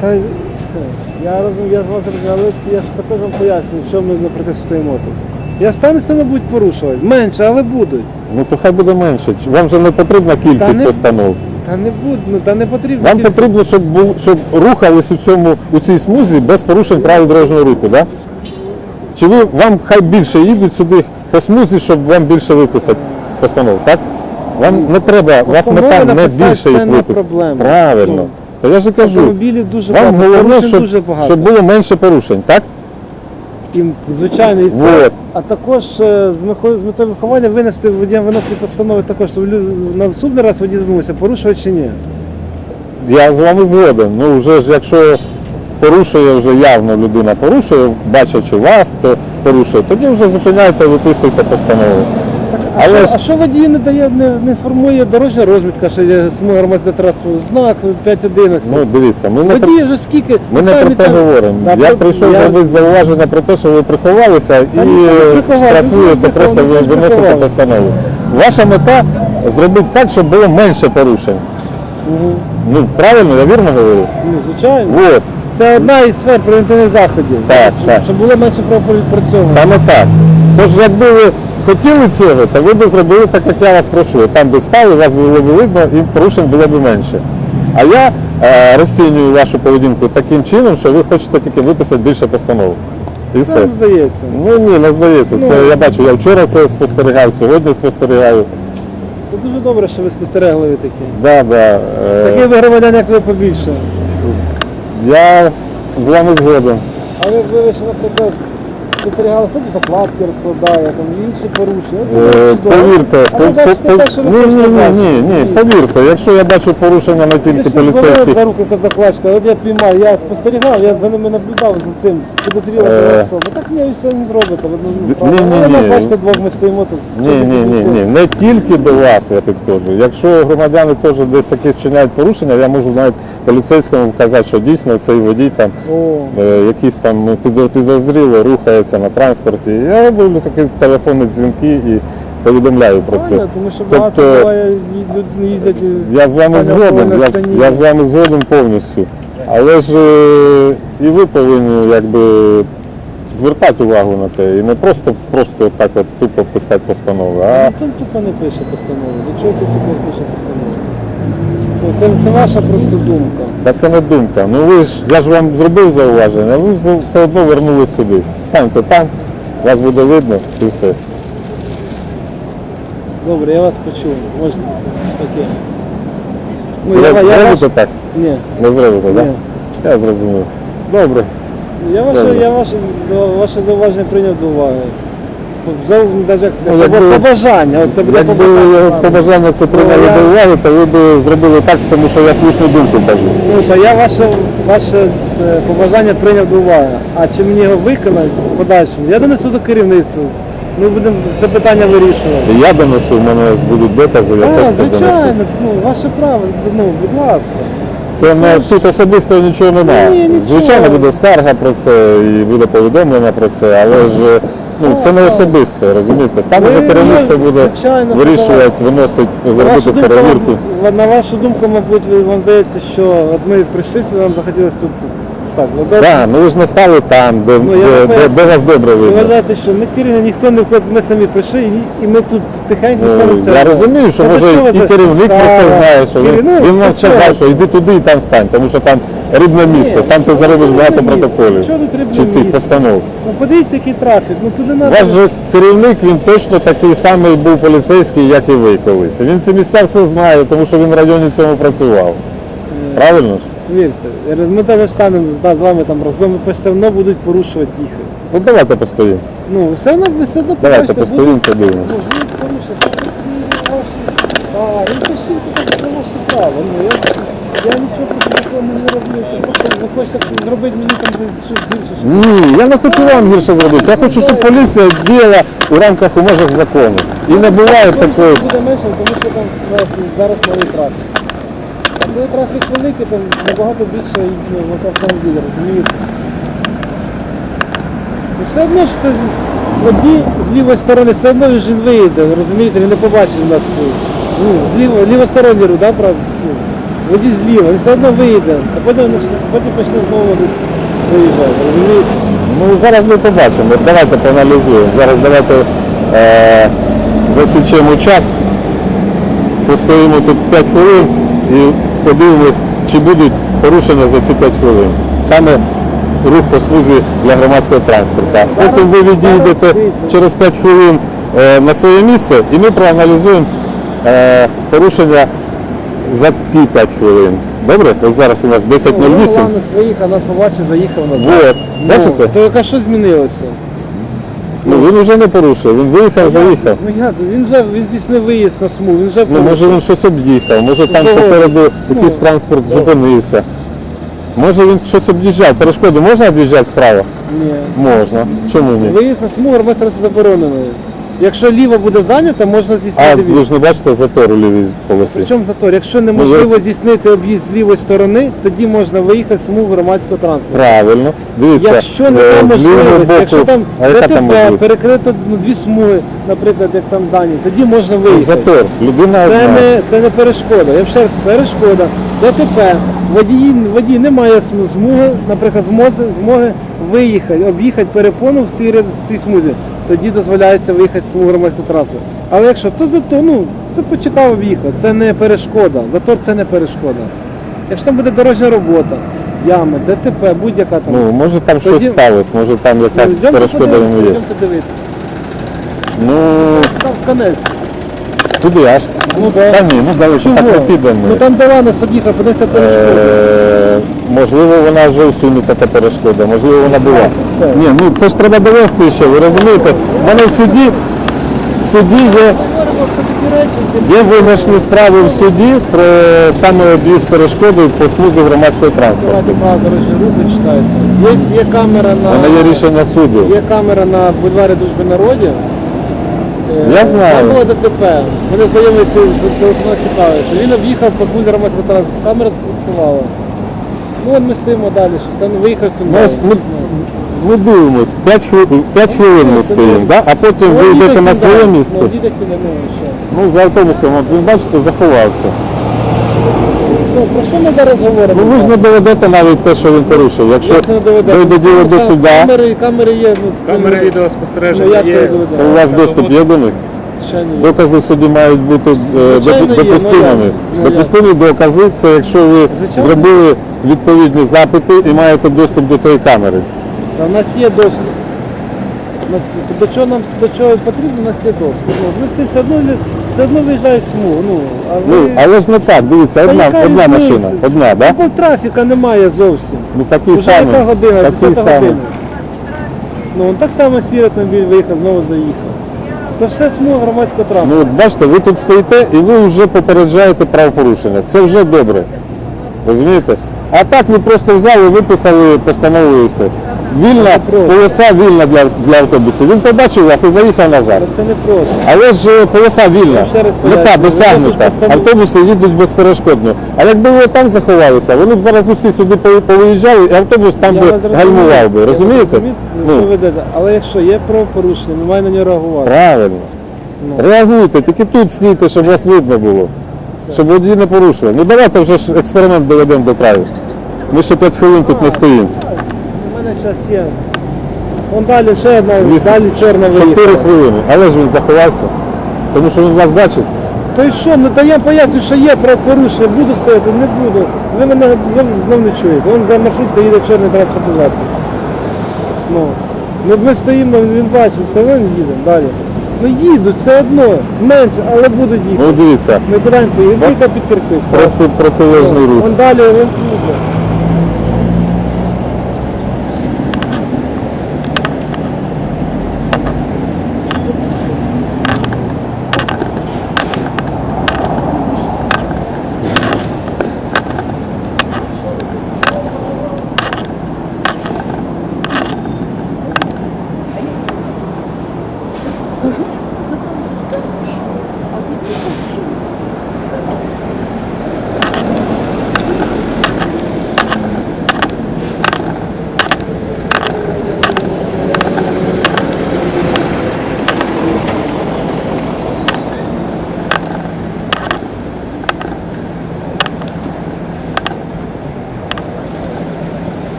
Та я розумію, я з вас розумію, але я ж також вам пояснюю, що ми наприклад стоїмо тут. Я стану з порушувати. Менше, але будуть. Ну то хай буде менше. Вам же не потрібна кількість Та не- постанов. Та не будуть, ну та не потрібно. Вам тільки- потрібно, щоб був, щоб рухались у цьому у цій смузі без порушень правил дорожнього руху, да? Чи ви вам хай більше їдуть сюди по смузі, щоб вам більше виписати постанов, так? Вам не треба, у вас Постанови мета не написати більше їх не виписати. проблема. Правильно. Ну, То я ж і кажу, Автомобілів дуже вам багато, головне, порушень щоб, дуже багато. щоб було менше порушень, так? І, звичайно, і це. Вот. А також е, з мехо- з метою виховання винести водіям виносити постанови також, щоб лю- на наступний раз водій звернувся, порушувати чи ні. Я з вами згоден. Ну вже ж якщо порушує вже явно людина порушує, бачачи вас, то порушує, тоді вже зупиняйте, виписуйте постанову. А, Але що, ж а що водій не дає, не, не формує дорожня розмітка, що є смуга громадського транспорту, знак 5.11. ну дивіться, ми не про Водії вже скільки. ми не про те говоримо. Я прийшов робити зауваження про те, що ви приховалися і не штрафуєте, ніхто не просто ви виносите постанову. Ваша мета зробити так, щоб було менше порушень. Ну правильно, я вірно говорю? Ну, звичайно. Вот. Це одна із сфер превентивних заходів. Так, щоб, так. щоб було менше правопрацьовано. Саме так. Тож, якби ви хотіли цього, то ви б зробили так, як я вас прошу. Там би стали, вас було б видно і порушень було б менше. А я е, розцінюю вашу поведінку таким чином, що ви хочете тільки виписати більше постанов. І все. Нам здається. Ну ні, не здається. Це Ну. я бачу, я вчора це спостерігав, сьогодні спостерігаю. Це дуже добре, що ви спостерегливі такі. Да, да, е, ви громадян, як ви побільше. я з вами згоден. Але ви ще, наприклад, спостерігали, хто закладки розкладає, там інші порушення. Е, Це чудово. Повірте, Але по- бачите, по- те, що ви ні, ні, хочете ні, ні, бачити. ні, повірте, якщо я бачу порушення не тільки поліцейських, за яка закладка, от я піймав, я спостерігав, я за ними наблюдав за цим, підозріла Е. була особа. Так ні, ви все не зробите. Ви, ну, Ні, ні, ні. ну, бачите, двох ми стоїмо тут. Ні, ні, ні, ні, не тільки до вас, я підкажу. Якщо громадяни теж десь якісь чиняють порушення, я можу навіть поліцейському вказати, що дійсно цей водій там О, е, якісь там ну, підозріло рухається на транспорті. Я роблю такі телефонні дзвінки і повідомляю про це. тому що багато Тобто- буває, люди їздять. Я з вами згоден, я, я з вами згоден повністю. Але ж е, і ви повинні якби звертати увагу на те. І не просто просто так от тупо писати постанови, а Ніхто тупо не пише постанову. До чого ти тупо пише постанову? Ну, Це, це ваша просто думка. Та це не думка. Ну ви ж я ж вам зробив зауваження, а ви все- одно вернулись сюди. Станьте там, вас буде видно і все. Добре, я вас почув. Можете. Окей. Ну, Зре- я, я, Зробите ваш... так? Ні. Не зробите, так? Ні. Я зрозумів. Добре. Я ваше, Добре. я ваше, ваше зауваження прийняв до уваги. Навіть Ну, побажання. Оце буде Якби побажання. його побажання це прийняли Ну, до уваги, то ви б зробили так, тому що я слушну думку кажу. Ну, то я ваше, ваше побажання прийняв до уваги. А чи мені його виконати в подальшому? Я донесу до керівництва. Ми будемо це питання вирішувати. Я донесу, в мене будуть докази, я теж це донесу. звичайно, ну, ваше право, ну, будь ласка. Це не тут особисто нічого немає. Ні. Звичайно, буде скарга про це і буде повідомлення про це, але ж ну це не особисте, розумієте? Там вже керівництво буде звичайно, вирішувати, виносить, робити перевірку. на вашу думку, мабуть, вам здається, що от ми прийшли нам захотілося тут стати. Ну, добре. Так, ну ви ж не стали там, де, Ну, я де, де, де вас добре Ви видно. вважаєте, що не керівник, ніхто не входить, ми самі прийшли і, і ми тут тихенько Ну, ніхто не це. я розумію, що Та може чого і це? керівник про це Справа. знає, що він, Керівник, він нам до чого сказав, що йди туди і там стань, тому що там рибне місце, Ні, там ти заробиш ну, багато місце. протоколів Чого тут рибне чи цих місце? постанов. Ну подивіться, який трафік, ну туди Ваш же керівник, він точно такий самий був поліцейський, як і ви колись. Він ці місця все знає, тому що він в районі цьому працював. Правильно ж? Вірте, ми теж станемо з вами там разом, і все одно будуть порушувати їх. Ну давайте постоїмо. Ну, все одно, ви все одно Давайте постоїмо, подивимося. Ну, ви ваші. А, і пишіть, це ваше право. Ну, я, я нічого такого не роблю. Це просто ви хочете зробити мені там щось більше. Ні, я не хочу вам гірше зробити. Я хочу, щоб поліція діяла у рамках у межах закону. І не буває такої. Буде менше, тому що там зараз, малий трафік. Коли трафік великий, там набагато більше ну, автомобілів, розумієте? Ну, все одно ж це водій з лівої сторони, все одно він же виїде, розумієте, він не побачить нас. Ну, з ліво, лівосторонній рух, да, правда? Водій зліва, він все одно вийде, а потім, потім почне знову десь заїжджати, розумієте? Ну зараз ми побачимо. Давайте поаналізуємо. Зараз давайте е, засічемо час, постоїмо тут 5 хвилин і подивимось, чи будуть порушення за ці 5 хвилин. Саме рух по смузі для громадського транспорту. Потім ви відійдете через 5 хвилин е, на своє місце і ми проаналізуємо е, порушення за ті 5 хвилин. Добре? Ось зараз у нас Ну, 10.08. ладно, своїх, а нас побачив, заїхав назад. Вот. Ну, Бачите? То яка що змінилося? Ну він вже не порушив, він виїхав, заїхав. Ну як, він вже він здійснив виїзд на смугу, він вже Ну, може він щось об'їхав, може там Здорово. попереду якийсь Ну, транспорт да. зупинився. Може він щось об'їжджав. Перешкоду можна об'їжджати справа? Ні. Можна. Чому ні? Виїзд на смугу робити заборонений. Якщо ліва буде зайнята, можна А здійснити ви ж не бачите затор у лівій полосі. Причому затор? Якщо неможливо здійснити об'їзд з лівої сторони, тоді можна виїхати в смугу громадського транспорту. Правильно. Дивіться, Якщо е, немає можливості, якщо там а ДТП, перекрито ну, дві смуги, наприклад, як там дані, тоді можна виїхати. Затор. Людина Це одна. не, це не перешкода. Я ще перешкода. ДТП. Водій, водій не має змоги, наприклад, змоги, змоги виїхати, об'їхати перепону в тій, в тій смузі. Тоді дозволяється виїхати з громадського транспорту. Але якщо, то зато, ну, це почекав об'їхати, це не перешкода. Затор це не перешкода. Якщо там буде дорожня робота, ями, ДТП, будь-яка там. Ну, може там щось сталося, може там Ну, якась йдемте перешкода йому є. дивитися. Ну, Там конець. туди аж. Ну, да. Та ні, ну далеко Чого? так не підемо. Ну там де Ланос об'їхав, подивися перешкоду. Е, Можливо, вона вже усунута та перешкода, можливо, вона була. Ні, ну це ж треба довести ще, ви розумієте? У мене в суді, в суді є, є виграшні справи в суді про саме об'їзд перешкоди по смузі громадського транспорту. Є, є камера У мене є на рішення суду. є камера на бульварі Дружби народів. Е, Я знаю. Там було ДТП. Мене знайомий цей з телефону цікавився. Він об'їхав по смузі громадського транспорту. Камера зафіксувала. Ну ми стоїмо далі, щось там виїхав Ну, ми, ми дивимось, 5 хвилин, 5 хвилин ми стоїмо, да? а потім ви йдете на своє місце. Ну, ну, що. Ну, за автобусом, от ви бачите, заховався. Ну, про що ми зараз говоримо? Ну ви ж не доведете навіть те, що він порушив. Якщо Як це не доведемо? дойде діло до Там суда, Камери, камери є. Ну, Камери ну, Ну, відеоспостереження як це є. то у вас доступ є до них. Звичайно, є. Докази в суді мають бути е, Звичайно, ну, допустимими. як? Ну, як? Допустимі докази це якщо ви Звичайно. зробили відповідні запити і маєте доступ до тої камери. Та У нас є доступ. У нас, до чого нам до чого потрібно, у нас є доступ. Ну, ви ж все одно все одно виїжджають в смугу. Ну, а ви... Ну, але ж не так, дивіться, Та одна, яка одна різниця? машина, одна, да? Такого трафіка немає зовсім. Ну такий Вже самий. яка година, такий 10 самий. година. Ну, он так само сірий автомобіль виїхав, знову заїхав. То все смуга громадського транспорту. Ну, от бачите, ви тут стоїте і ви вже попереджаєте правопорушення. Це вже добре. Розумієте? А так ви просто взяли, виписали постанову і все. Вільна, полоса вільна для, для автобусів. Він побачив вас і заїхав назад. Це не просто. Але ж е, полоса вільна, ще раз мета пояснюю, досягнута. Автобуси їдуть безперешкодно. А якби ви там заховалися, вони б зараз усі сюди по- повиїжджали, і автобус там Я би вас розумію. гальмував би. Я Розумієте? розумію, що Ну, ведете. Але якщо є правопорушення, ми маємо на нього реагувати. правильно. Ну. Реагуйте, тільки тут стійте, щоб вас видно було. Щоб водії не порушили. Ну давайте вже ж експеримент доведемо до краю. Ми ще 5 хвилин тут не стоїмо. У мене час є. Вон далі ще одна, далі чорна Чотири виїхала. хвилини. Але ж він заховався. Тому що він вас бачить. То й що, ну та я поясню, що є правопорушення, буду стояти, не буду. Ви мене знов, знов не чуєте. Вон за маршруткою їде чорний транспортний засіб. Ну, ну ми стоїмо, він бачить, все одно їдемо далі. Ну їдуть, все одно, менше, але будуть їхати. Ну дивіться, Ми куди поїдемо, тільки під кирпич. проти, протилежний рух. Вон далі, вон тут.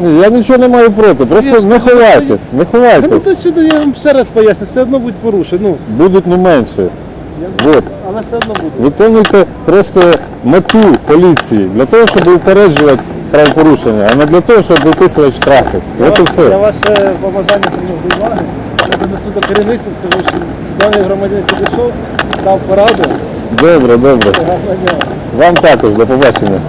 Ні, я нічого не маю проти, просто не ховайтесь, не Та ну ховайтесь. то чудо, я вам ще раз поясню, все одно будуть порушені. Ну, Будуть не менше. я- Вот. але все одно буде. Виконуйте просто мету поліції для того, щоб упереджувати правопорушення, а не для того, щоб виписувати штрафи. От і Я все. ваше побажання прийняв до уваги. Я донесу до керівництва, скажу, що даний громадянин підійшов, дав пораду. Добре, добре. Гарного дня. Вам також, до побачення.